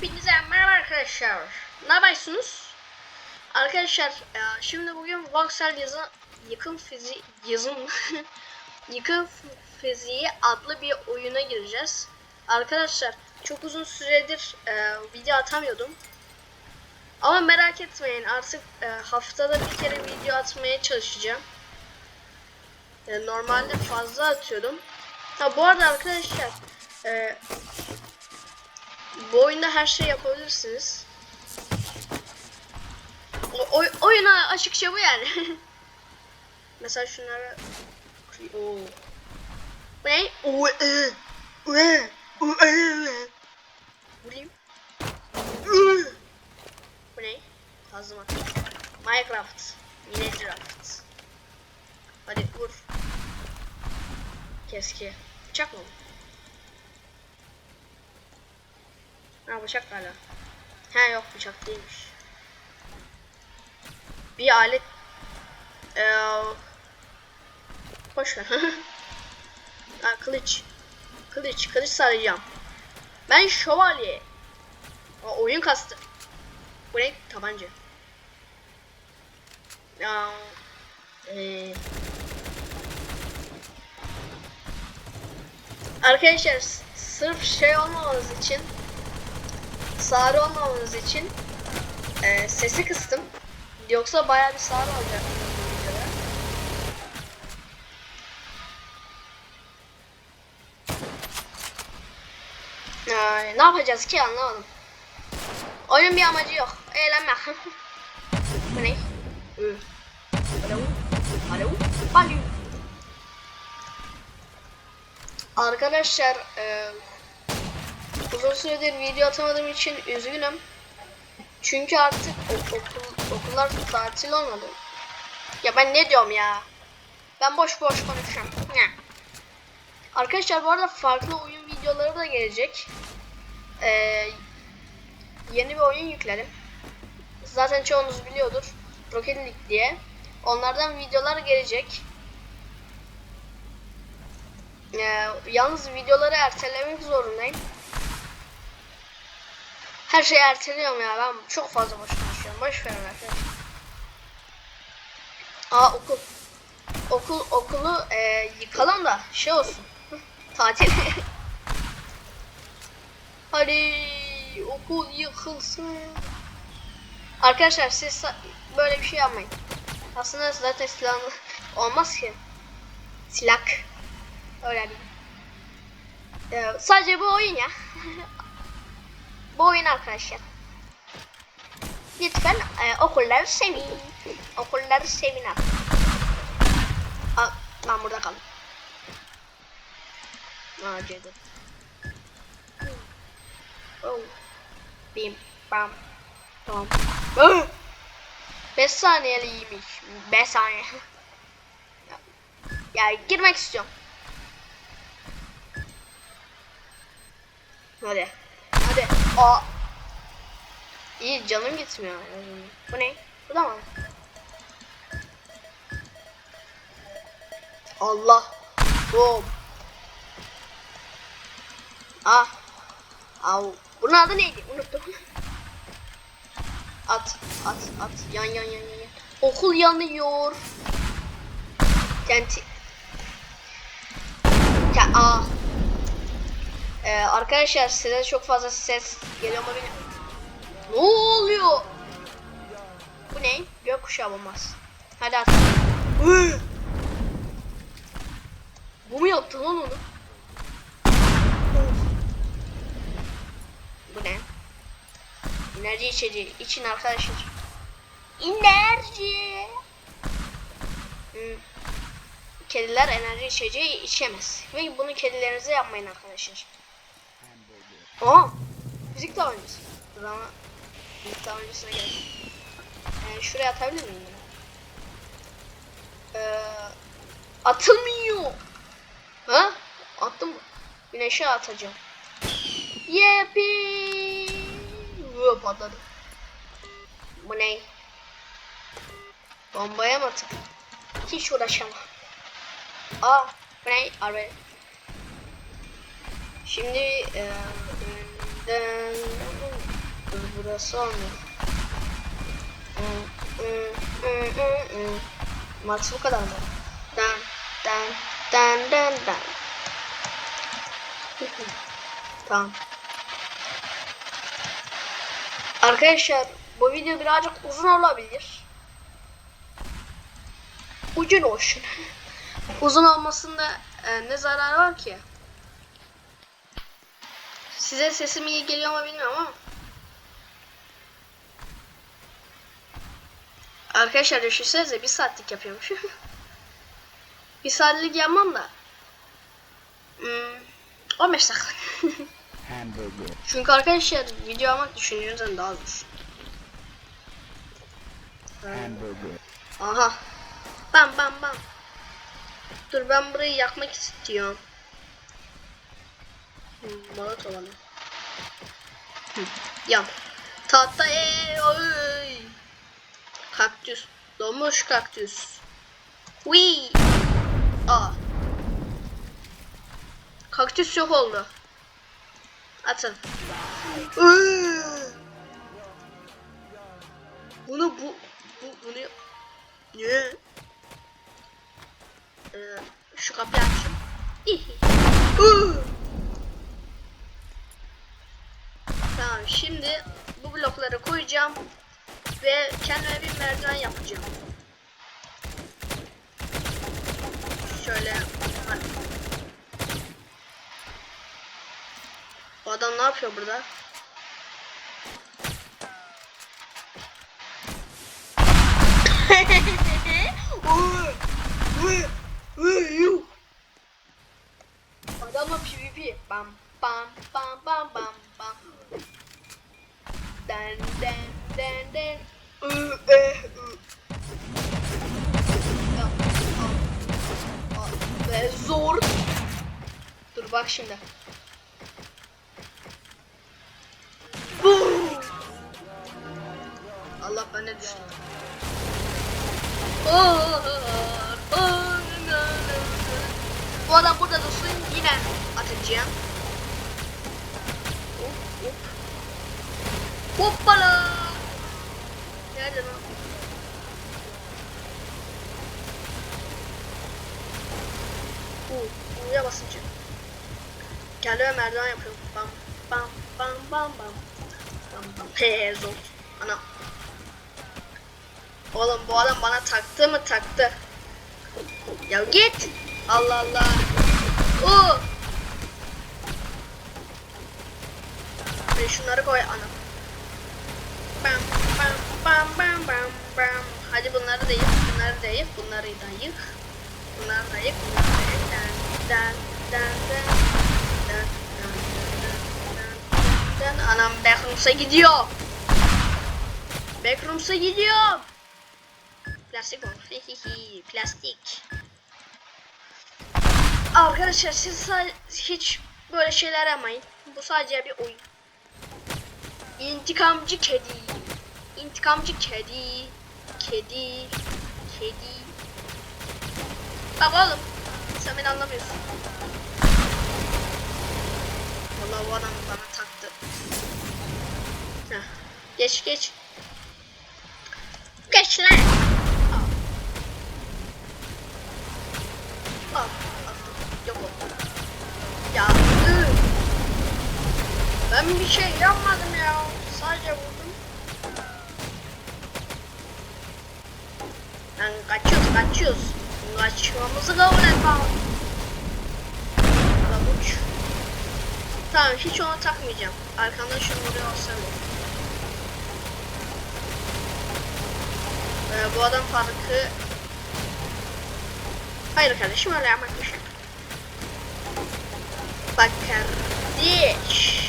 Hepinize merhaba arkadaşlar. Ne yapıyorsunuz? Arkadaşlar e, şimdi bugün Voxel yazı yıkım fiziği yazım yıkım fiziği adlı bir oyuna gireceğiz. Arkadaşlar çok uzun süredir e, video atamıyordum. Ama merak etmeyin artık e, haftada bir kere video atmaya çalışacağım. E, normalde fazla atıyordum. Ha bu arada arkadaşlar e, bu oyunda her şey yapabilirsiniz. O, oy, oyuna açıkça bu yani. Mesela şunları Oo. Ne? I, ı, ı. Vurayım. Ü. Bu ne? Kazma. Minecraft. Minecraft. Hadi vur. Keski. Bıçak mı? bu? Ha bıçak hala. He yok bıçak değilmiş. Bir alet ee, boş ver. ha kılıç. Kılıç, kılıç saracağım. Ben şövalye. O oyun kastı. Bu ne? Tabanca. Ya ee, Arkadaşlar sırf şey olmamanız için sağır olmamanız için e, sesi kıstım. Yoksa bayağı bir sağır olacak. Ay, ne yapacağız ki anlamadım. Oyunun bir amacı yok. Eğlenme. Bu ne? Arkadaşlar e, uzun süredir video atamadığım için üzgünüm. Çünkü artık ok- okul, okullar tatil olmadı. Ya ben ne diyorum ya? Ben boş boş konuşuyorum. Ne? Arkadaşlar bu arada farklı oyun videoları da gelecek. Ee, yeni bir oyun yükledim. Zaten çoğunuz biliyordur. Rocket League diye. Onlardan videolar gelecek. Ee, yalnız videoları ertelemek zorundayım. Her şeyi erteliyorum ya ben çok fazla boş konuşuyorum. Boş verin arkadaşlar. Aa okul. Okul okulu e, yıkalım da şey olsun. Tatil. Hadi okul yıkılsın. Arkadaşlar siz böyle bir şey yapmayın. Aslında zaten silahlı olmaz ki. Silah. Öyle değil. Ee, sadece bu oyun ya. Bu oyun arkadaşlar. Lütfen e, okulları sevin. Okulları sevin artık. Aa, ben burada kaldım. Aa. Oh. Bim, bam, bam. Ah! 5 saniyeliymiş. 5 saniye. ya girmek istiyorum. Hadi. Aa. İyi canım gitmiyor. Bu ne? Bu da mı? Allah. Boom. Ah. Au. Bunun adı neydi? Unuttum. At, at, at. Yan, yan, yan, yan. Okul yanıyor. Tenti. Ya, aa. Ee, arkadaşlar size çok fazla ses geliyor mu bilmiyorum. Ne oluyor? Bu ne? Gökkuşağı bombası. Hadi. Hı! Bu mu yaptı lan onu? Bu ne? Enerji içeceği. için arkadaşlar. Enerji. Kediler enerji içeceği içemez. Ve bunu kedilerinize yapmayın arkadaşlar. Aa! Fizik tabancası. Dur ama fizik tabancasına gel. Ee, şuraya atabilir miyim? Ee, atılmıyor. Ha? Attım mı? Güneşe atacağım. Yepi. Vuu patladı. Bu ne? Bombaya mı atıp? Hiç uğraşamam. Aa, bu ne? Araba. Şimdi e, dın- burası olmuyor. Max bu kadar mı? Dan dan dan dan dan. tamam. Arkadaşlar bu video birazcık uzun olabilir. Ucun olsun. uzun olmasında e, ne zarar var ki? Size sesim iyi geliyor mu bilmiyorum ama. Arkadaşlar düşünsenize bir saatlik yapıyormuş. bir saatlik yapmam da. Hmm, 15 dakika. Çünkü arkadaşlar video almak düşündüğünüzden daha zor. Aha. Bam bam bam. Dur ben burayı yakmak istiyorum. Alayım. Hı, Yan. Tahta ee, oy. Kaktüs. Donmuş kaktüs. Wee. Aa. Kaktüs yok oldu. Atın. Bunu bu bu bunu ne? Ee, şu kapıyı açayım. İhi. Iı. Tamam şimdi bu blokları koyacağım ve kendime bir merdiven yapacağım. Şöyle. Bu adam ne yapıyor burada? Adamla PvP. Bam bam bam bam bam. Den den den. Ü e zor. Dur bak şimdi. Allah ben ne düştüm. Bu adam burada dursun yine atacağım. Hop hop. Hoppala. Nerede lan? Uh, buraya basınca. Kendime merdiven yapıyorum. Bam bam bam bam bam. Bam bam. He zor. Ana. Oğlum bu adam bana taktı mı taktı. Ya git. Allah Allah. Oo. Ve şunları koy ana. Bam bam bam bam bam bam. Hadi bunları da yık, bunları da yık, bunları da yık. Bunları da yık, bunları da yık. Dan dan dan dan. Dan dan dan dan dan. Anam backrooms'a gidiyor. Backrooms'a gidiyor. Plastik o. Hihihi. Plastik. Arkadaşlar siz hiç böyle şeyler yapmayın. Bu sadece bir oyun. İntikamcı kedi. İntikamcı kedi. Kedi. Kedi. Bak oğlum. Sen beni anlamıyorsun. Vallahi bu adam bana taktı. Heh. Geç geç. Geç lan. Al. Al. Ben bir şey yapmadım ya. Sadece vurdum. Lan kaçıyoruz kaçıyoruz. Kaçmamızı kabul et bakalım. Babuç. Tamam hiç onu takmayacağım. Arkamda şunu vuruyor olsam. Ee, bu adam farkı... Hayır kardeşim öyle yapmak bir şey. Bak kardeş.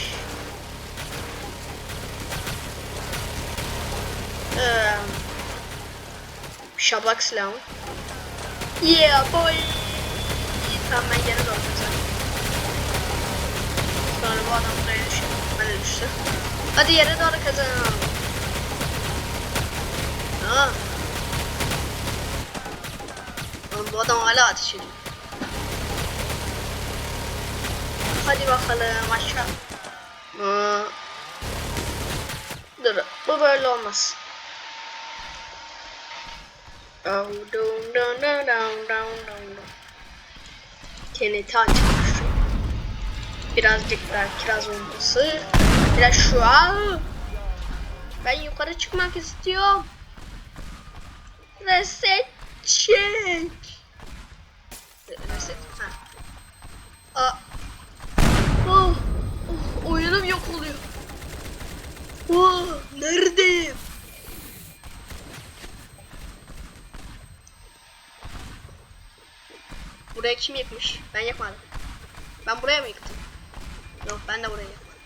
Ee, şabak silahı. Yeah boy. Tamam ben geri doğru kaçarım. Sonra bu adam buraya düşüyor. Ben de düştü. Hadi yere doğru kazanalım. Ha. Lan bu adam hala ateş ediyor. Hadi bakalım aşağı. Aa. Dur bu böyle olmaz. Dum dum dum dum dum dum dum. TNT açmış. Birazcık daha kiraz olması. Biraz şu an. Ben yukarı çıkmak istiyorum. Reset çek. Reset. Ha. Aa. Oh. oh. Oyunum yok oluyor. Oh, neredeyim? Buraya kim yıkmış? Ben yakmadım. Ben buraya mı yıktım? Yok ben de buraya yakmadım.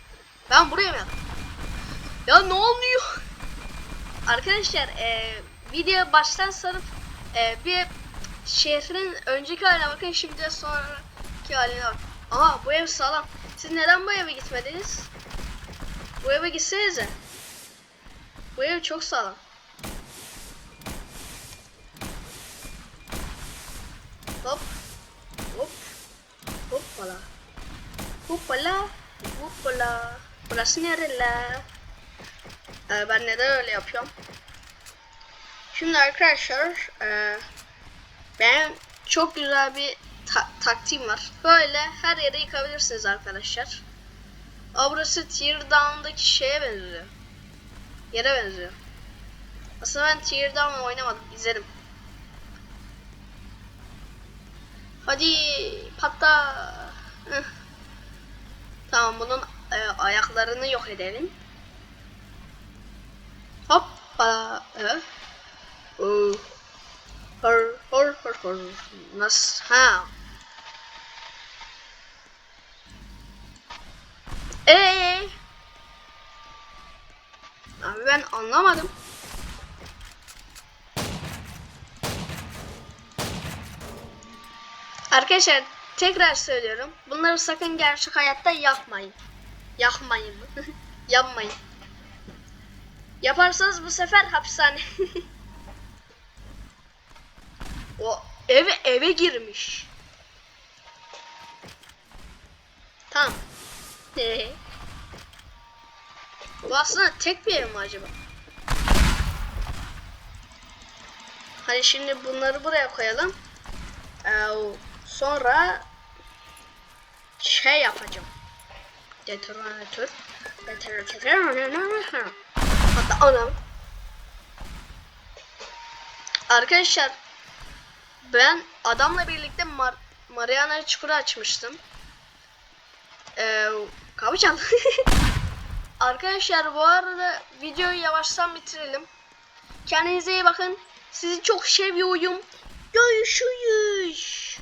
Ben buraya mı yaktım? Ya ne oluyor? Arkadaşlar e, video baştan sarıp e, bir şehrin önceki haline bakın şimdi de sonraki haline bak. Aha bu ev sağlam. Siz neden bu eve gitmediniz? Bu eve gitsenize. Bu ev çok sağlam. Hop. Hop. Hoppala. Hoppala. Hoppala. Burası nere la? Ee, ben neden öyle yapıyorum? Şimdi arkadaşlar e, benim çok güzel bir ta- taktiğim var. Böyle her yere yıkabilirsiniz arkadaşlar. Aa, burası Teardown'daki şeye benziyor. Yere benziyor. Aslında ben Teardown'la oynamadım. İzlerim. Hadi patla. Tamam bunun e, ayaklarını yok edelim. Hoppa. Evet. Oo. Hor hor hor. Nasıl? Ha. Ee. Abi ben anlamadım. Arkadaşlar tekrar söylüyorum. Bunları sakın gerçek hayatta yapmayın. Yapmayın. Yapmayın. Yaparsanız bu sefer hapishane. o eve eve girmiş. Tamam. bu aslında tek bir ev mi acaba? Hani şimdi bunları buraya koyalım. Ee, sonra şey yapacağım. Detonatör. Detonatör. Hatta anam. Arkadaşlar ben adamla birlikte Mar Mariana çukuru açmıştım. Ee, kapı. Arkadaşlar bu arada videoyu yavaştan bitirelim. Kendinize iyi bakın. Sizi çok seviyorum. Görüşürüz.